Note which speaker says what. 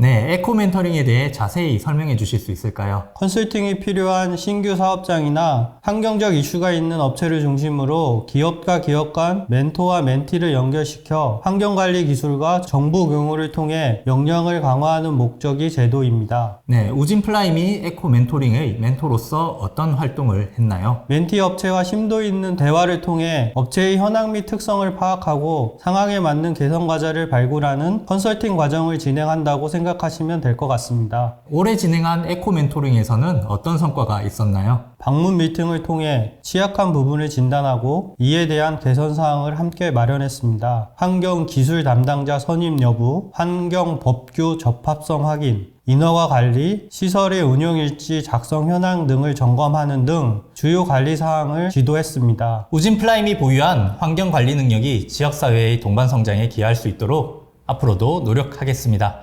Speaker 1: 네, 에코 멘토링에 대해 자세히 설명해 주실 수 있을까요?
Speaker 2: 컨설팅이 필요한 신규 사업장이나 환경적 이슈가 있는 업체를 중심으로 기업과 기업 간 멘토와 멘티를 연결시켜 환경관리 기술과 정부 경우를 통해 역량을 강화하는 목적이 제도입니다.
Speaker 1: 네, 우진 플라임이 에코 멘토링의 멘토로서 어떤 활동을 했나요?
Speaker 2: 멘티 업체와 심도 있는 대화를 통해 업체의 현황 및 특성을 파악하고 상황에 맞는 개선 과제를 발굴하는 컨설팅 과정을 진행한다고 생각 하시면 될 것 같습니다.
Speaker 1: 올해 진행한 에코 멘토링에서는 어떤 성과가 있었나요?
Speaker 2: 방문 미팅을 통해 취약한 부분을 진단하고 이에 대한 개선 사항을 함께 마련했습니다. 환경 기술 담당자 선임 여부, 환경 법규 적합성 확인, 인허가 관리, 시설의 운영 일지 작성 현황 등을 점검하는 등 주요 관리 사항을 지도했습니다.
Speaker 1: 우진 플라임이 보유한 환경 관리 능력이 지역 사회의 동반 성장에 기여할 수 있도록 앞으로도 노력하겠습니다.